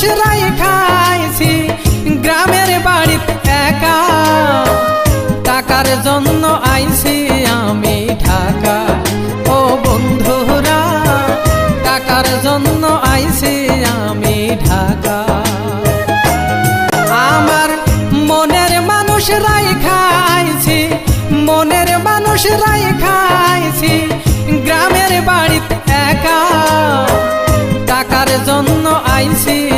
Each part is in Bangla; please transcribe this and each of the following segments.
মনের খাইছি, গ্রামের বাড়িতে একা। টাকার জন্য আইছি আমি ঢাকা। ও বন্ধুরা, টাকার জন্য আইছি আমি ঢাকা। আমার মনের মানুষ রাই খাইছি, মনের মানুষ রাই খাইছি, গ্রামের বাড়িতে একা। টাকার জন্য আইছি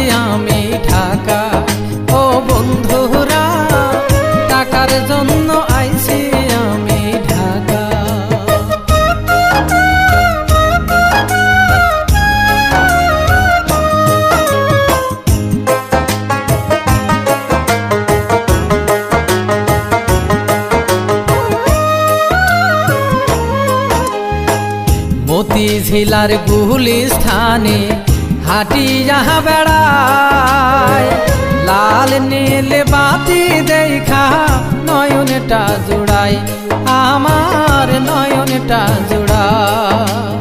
জন্য আমি ঝিলার গুলি স্থানে হাটিয়া বেড়ায় লাল নীল জুড়াই আমার নয়নটা জুড়ায়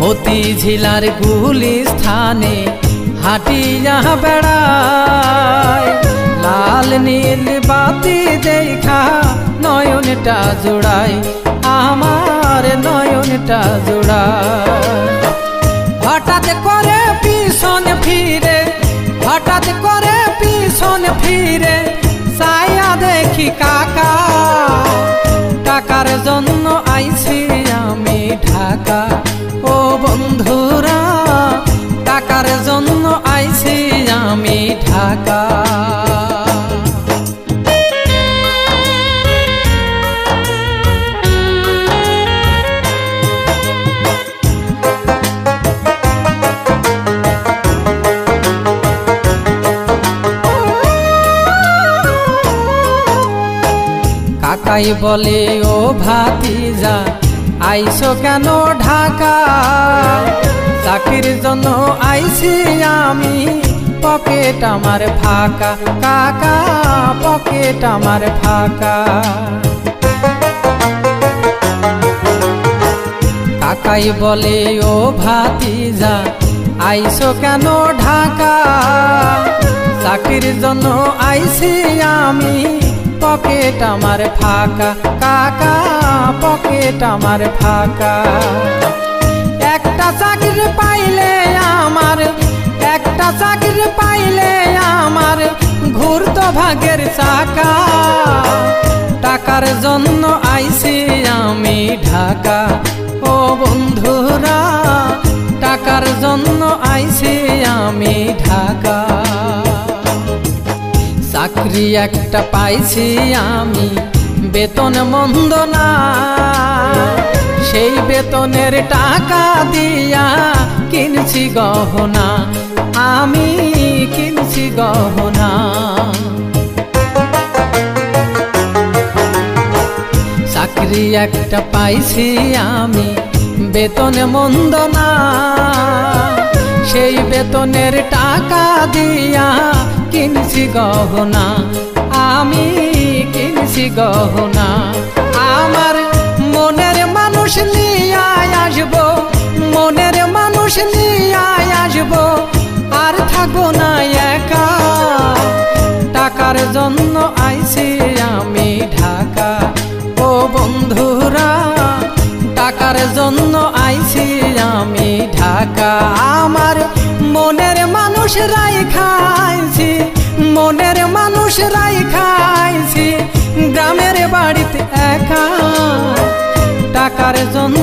মতি ঝিলার গুলি স্থানে হাটিয়া বেড়ায়, লাল নীল বাতি দেখা নয়নটা জোড়াই আমার নয়নটা জোড়ায়। হঠাৎ করে বন্ধুরা টাকার জন্য আইছি আমি ঢাকা। কাকাই বলে ও ভাতিজা আইসো কেন ঢাকা? চাকরির জন্য আইছি আমি, পকেট আমার ফাঁকা। কাকা, পকেট আমার ফাঁকা। কাকাই বলে, ও ভাতিজা, আইসো কেন ঢাকা? চাকরির জন্য আইছি আমি পকেট আমার ফাঁকা, কাকা, পকেট আমার ফাঁকা। একটা চাকরি পাইলে আমার, একটা চাকরি পাইলে আমার ঘুরতো ভাগের চাকা। টাকার জন্য আইসি আমি ঢাকা। চাকরি একটা পাইছি আমি, বেতন মন্দ না। সেই বেতনের টাকা দিয়া কিনছি গহনা, আমি কিনছি গহনা। চাকরি একটা পাইছি আমি, বেতন মন্দ না। সেই বেতনের টাকা দিয়া কিনছি গহনা। আমি কিনছি গহনা। আমার মনের মানুষ নিয়ে আসব, মনের মানুষ নিয়ে আসব। আর থাকব না একা। টাকার জন্য আইছি আমি ঢাকা। ও বন্ধুরা, টাকার জন্য আইছি আমি ঢাকা। আমার মনের মানুষ রাই খাইছি মনের মানুষ রাই খাইছি গ্রামের বাড়িতে একা টাকার জন্য